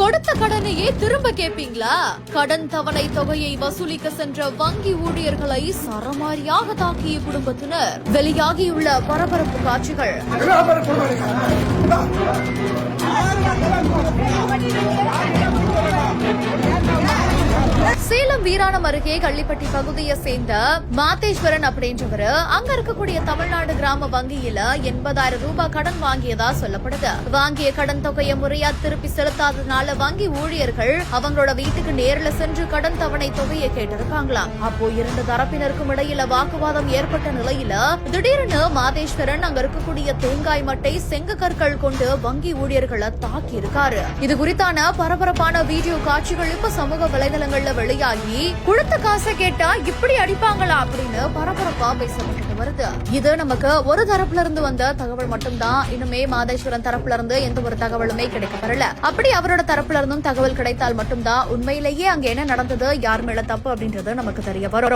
கொடுத்த கடனையே திரும்ப கேட்பீங்களா கடன் தவணை தொகையை வசூலிக்க சென்ற வங்கி ஊழியர்களை சரமாரியாக தாக்கிய குடும்பத்தினர். வெளியாகியுள்ள பரபரப்பு காட்சிகள். வீராணம் அருகே கள்ளிப்பட்டி பகுதியை சேர்ந்த மாத்தேஸ்வரன் அப்படின்றவரு அங்க இருக்கக்கூடிய தமிழ்நாடு கிராம வங்கியில எண்பதாயிரம் ரூபாய் கடன் வாங்கியதா சொல்லப்படுது. வாங்கிய கடன் தொகையை முறையா திருப்பி செலுத்தாததுனால வங்கி ஊழியர்கள் அவங்களோட வீட்டுக்கு நேர்ல சென்று கடன் தவணை தொகையை கேட்டிருக்காங்களாம் அப்போ இரண்டு தரப்பினருக்கும் இடையில வாக்குவாதம் ஏற்பட்ட நிலையில திடீர்னு மாதேஸ்வரன் அங்க இருக்கக்கூடிய தேங்காய் மட்டை செங்க கற்கள் கொண்டு வங்கி ஊழியர்களை தாக்கி இருக்காரு இது குறித்தான பரபரப்பான வீடியோ காட்சிகள் இப்ப சமூக வலைதளங்கள்ல வெளியாகி கொடுத்த காசை கேட்டா இப்படி அடிப்பாங்களா அப்படின்னு பரபரப்பா பேசப்பட்டு வருது. இது நமக்கு ஒரு தரப்புல இருந்து வந்த தகவல் மட்டும்தான். இன்னுமே மாதேஸ்வரன் தரப்புல இருந்து எந்த ஒரு தகவலுமே கிடைக்க வரல அப்படி அவரோட தரப்புல இருந்தும் தகவல் கிடைத்தால் மட்டும்தான் உண்மையிலேயே அங்க என்ன நடந்தது யார் மேல தப்பு அப்படின்றது நமக்கு தெரிய வரும்.